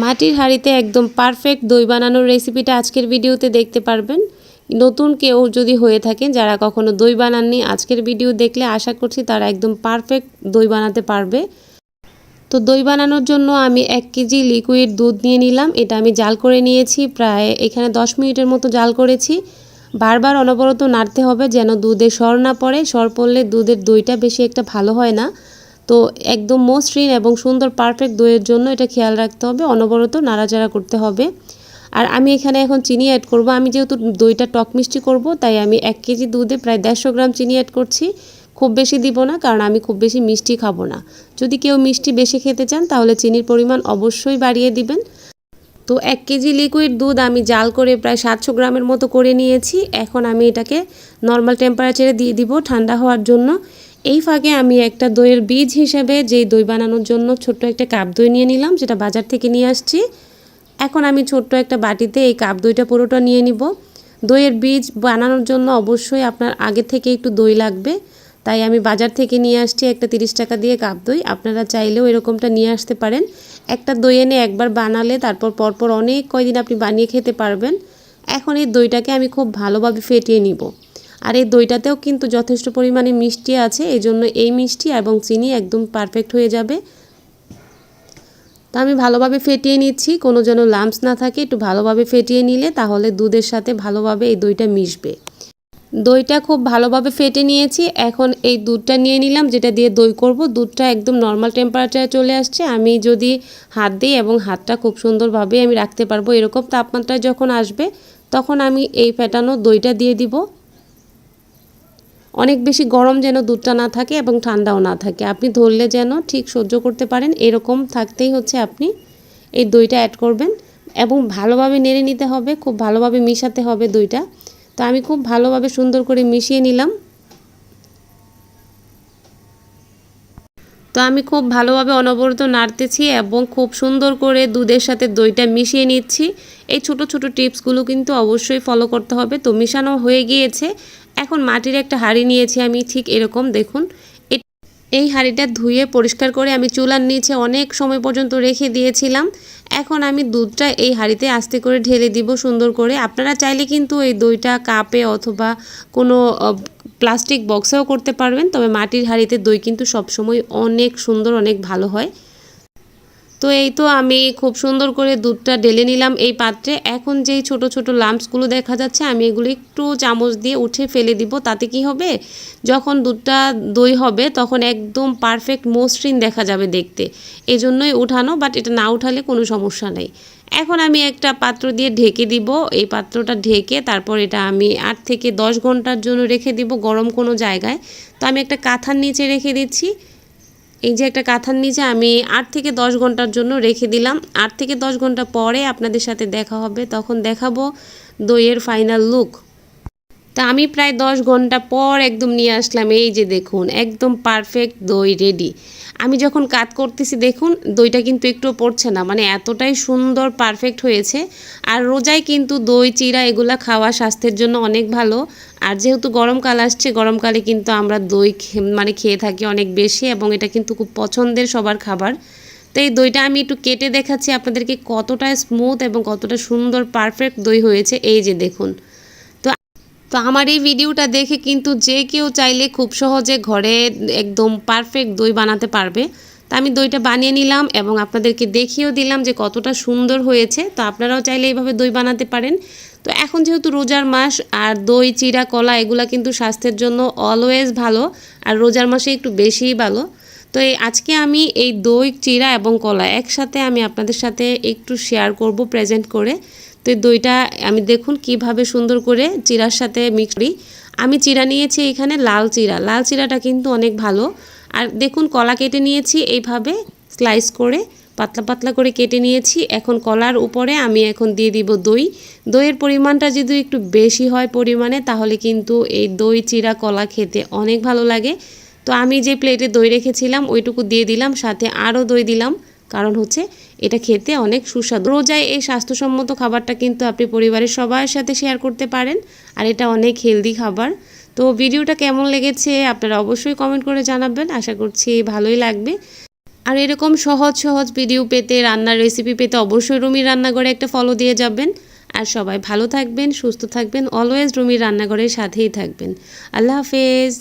মাটির হাঁড়িতে একদম পারফেক্ট দই বানানোর রেসিপিটা আজকের ভিডিওতে দেখতে পারবেন। নতুন কেউ যদি হয়ে থাকেন, যারা কখনো দই বানাননি, আজকের ভিডিও দেখলে আশা করছি তারা একদম পারফেক্ট দই বানাতে পারবে। তো দই বানানোর জন্য আমি এক কেজি লিকুইড দুধ নিয়ে নিলাম। এটা আমি জাল করে নিয়েছি, প্রায় এখানে দশ মিনিটের মতো জাল করেছি। বারবার অনবরত নাড়তে হবে যেন দুধে সর না পড়ে। সর পড়লে দুধের দইটা বেশি একটা ভালো হয় না। তো একদম মসৃণ এবং সুন্দর পারফেক্ট দইয়ের জন্য এটা খেয়াল রাখতে হবে। অনবরত নাড়াচাড়া করতে হবে। আর আমি এখানে এখন চিনি অ্যাড করব। আমি যেহেতু দইটা টক মিষ্টি করব, তাই আমি এক কেজি দুধে প্রায় দেড়শো গ্রাম চিনি অ্যাড করছি। খুব বেশি দিব না, কারণ আমি খুব বেশি মিষ্টি খাব না। যদি কেউ মিষ্টি বেশি খেতে চান, তাহলে চিনির পরিমাণ অবশ্যই বাড়িয়ে দিবেন। তো এক কেজি লিকুইড দুধ আমি জাল করে প্রায় সাতশো গ্রামের মতো করে নিয়েছি। এখন আমি এটাকে নর্মাল টেম্পারেচারে দিয়ে দিব ঠান্ডা হওয়ার জন্য। এই ফাঁকে আমি একটা দইয়ের বীজ হিসেবে যেই দই বানানোর জন্য ছোট্ট একটা কাপ দই নিয়ে নিলাম, যেটা বাজার থেকে নিয়ে আসছি। এখন আমি ছোট্ট একটা বাটিতে এই কাপ দইটা পুরোটা নিয়ে নিব। দইয়ের বীজ বানানোর জন্য অবশ্যই আপনার আগে থেকে একটু দই লাগবে। তাই আমি বাজার থেকে নিয়ে আসছি একটা তিরিশ টাকা দিয়ে কাপ দই। আপনারা চাইলেও এরকমটা নিয়ে আসতে পারেন। একটা দই এনে একবার বানালে তারপর পরপর অনেক কয়দিন আপনি বানিয়ে খেতে পারবেন। এখন এই দইটাকে আমি খুব ভালোভাবে ফেটিয়ে নিব। আর এই দইটাতেও কিন্তু যথেষ্ট পরিমাণে মিষ্টি আছে এই জন্য এই মিষ্টি এবং চিনি একদম পারফেক্ট হয়ে যাবে। তো আমি ভালোভাবে ফেটিয়ে নিচ্ছি, কোনো যেন লাম্পস না থাকে, একটু ভালোভাবে ফেটিয়ে নিলে তাহলে দুধের সাথে ভালোভাবে এই দইটা মিশবে। দইটা খুব ভালোভাবে ফেটে নিয়েছি, এখন এই দুধটা নিয়ে নিলাম, যেটা দিয়ে দই করব। দুধটা একদম নর্মাল টেম্পারেচারে চলে আসছে, আমি যদি হাত দিই এবং হাতটা খুব সুন্দরভাবে আমি রাখতে পারব, এরকম তাপমাত্রায় যখন আসবে, তখন আমি এই ফেটানো দইটা দিয়ে দিব। অনেক বেশি গরম যেন দুধটা না থাকে এবং ঠান্ডাও না থাকে। আপনি ধরলে যেন ঠিক সহ্য করতে পারেন, এরকম থাকতেই হচ্ছে আপনি এই দইটা অ্যাড করবেন এবং ভালোভাবে নেড়ে নিতে হবে, খুব ভালোভাবে মিশাতে হবে দইটা। তো আমি খুব ভালোভাবে সুন্দর করে মিশিয়ে নিলাম। তো আমি খুব ভালোভাবে অনবরত নাড়তেছি এবং খুব সুন্দর করে দুধের সাথে দইটা মিশিয়ে নিচ্ছি। এই ছোট ছোট টিপসগুলো কিন্তু অবশ্যই ফলো করতে হবে। তো মিশানো হয়ে গিয়েছে। এখন মাটির একটা হাঁড়ি নিয়েছি আমি, ঠিক এরকম, দেখুন। এই হাঁড়িটা ধুয়ে পরিষ্কার করে আমি চুলার নিচে অনেক সময় পর্যন্ত রেখে দিয়েছিলাম। এখন আমি দুধটা এই হাঁড়িতে আস্তে করে ঢেলে দিব সুন্দর করে। আপনারা চাইলে কিন্তু এই দইটা কাপে অথবা কোনো প্লাস্টিক বক্সেও করতে পারবেন, তবে মাটির হাঁড়িতে দই কিন্তু সবসময় অনেক সুন্দর, অনেক ভালো হয়। তো এই তো আমি খুব সুন্দর করে দুধটা ঢেলে নিলাম এই পাত্রে। এখন যেই ছোট ছোট লাম্পসগুলো দেখা যাচ্ছে, আমি এগুলো একটু চামচ দিয়ে উঠে ফেলে দিব। তাতে কি হবে? যখন দুধটা দই হবে, তখন একদম পারফেক্ট মসৃণ দেখা যাবে দেখতে। এই জন্যই উঠানো বাট এটা না উঠালে কোনো সমস্যা নেই। এখন আমি একটা পাত্র দিয়ে ঢেকে দিব। এই পাত্রটা ঢেকে তারপর এটা আমি আট থেকে দশ ঘণ্টার জন্য রেখে দিব গরম কোনো জায়গায়। তো আমি একটা কাঁথার নিচে রেখে দিচ্ছি। এই যে একটা কাঁথার নিচে আমি আট থেকে দশ ঘণ্টার জন্য রেখে দিলাম। আট থেকে দশ ঘণ্টা পরে আপনাদের সাথে দেখা হবে। তখন দেখাবো দইয়ের ফাইনাল লুক তা আমি প্রায় দশ ঘণ্টা পর একদম নিয়ে আসলাম, এই যে দেখুন, একদম পারফেক্ট দই রেডি আমি যখন কাত করতেছি, দেখুন, দইটা কিন্তু একটু পড়ছে না মানে এতটাই সুন্দর পারফেক্ট হয়েছে। আর রোজায় কিন্তু দই চিরা এগুলা খাওয়া স্বাস্থ্যের জন্য অনেক ভালো। আর যেহেতু গরমকাল আসছে, গরমকালে কিন্তু আমরা দই মানে খেয়ে থাকি অনেক বেশি এবং এটা কিন্তু খুব পছন্দের সবার খাবার। তো এই দইটা আমি একটু কেটে দেখাচ্ছি আপনাদেরকে কতটা স্মুথ এবং কতটা সুন্দর পারফেক্ট দই হয়েছে। এই যে দেখুন তো আমার এই ভিডিওটা দেখে কিন্তু যে কেউ চাইলে খুব সহজে ঘরে একদম পারফেক্ট দই বানাতে পারবে। তা আমি দইটা বানিয়ে নিলাম এবং আপনাদেরকে দেখিয়েও দিলাম যে কতটা সুন্দর হয়েছে। তো আপনারাও চাইলে এইভাবে দই বানাতে পারেন। তো এখন যেহেতু রোজার মাস আর দই চিরা কলা এগুলা কিন্তু স্বাস্থ্যের জন্য অলওয়েজ ভালো আর রোজার মাসে একটু বেশিই ভালো। তো এই আজকে আমি এই দই চিরা এবং কলা একসাথে আমি আপনাদের সাথে একটু শেয়ার করব প্রেজেন্ট করে। তো দইটা আমি দেখুন কীভাবে সুন্দর করে চিরার সাথে মিক্স করি। আমি চিরা নিয়েছি এখানে লাল চিরা। লাল চিরাটা কিন্তু অনেক ভালো। আর দেখুন কলা কেটে নিয়েছি, এইভাবে স্লাইস করে, পাতলা পাতলা করে কেটে নিয়েছি। এখন কলার উপরে আমি এখন দিয়ে দিব দই। দইয়ের পরিমাণটা যদি একটু বেশি হয় পরিমাণে, তাহলে কিন্তু এই দই, চিরা, কলা খেতে অনেক ভালো লাগে। তো আমি যে প্লেটে দই রেখেছিলাম, ওইটুকু দিয়ে দিলাম, সাথে আরও দই দিলাম। কারণ হচ্ছে এটা খেতে অনেক সুস্বাদু। রোজায় এই স্বাস্থ্যসম্মত খাবারটা কিন্তু আপনি পরিবারের সবার সাথে শেয়ার করতে পারেন, আর এটা অনেক হেলদি খাবার। তো ভিডিওটা কেমন লেগেছে আপনারা অবশ্যই কমেন্ট করে জানাবেন, আশা করছি ভালোই লাগবে। আর এরকম সহজ সহজ ভিডিও পেতে, রান্নার রেসিপি পেতে অবশ্যই রুমির রান্নাঘরে একটা ফলো দিয়ে যাবেন। আর সবাই ভালো থাকবেন, সুস্থ থাকবেন অলওয়েজ রুমির রান্নাঘরের সাথেই থাকবেন। আল্লাহ হাফেজ।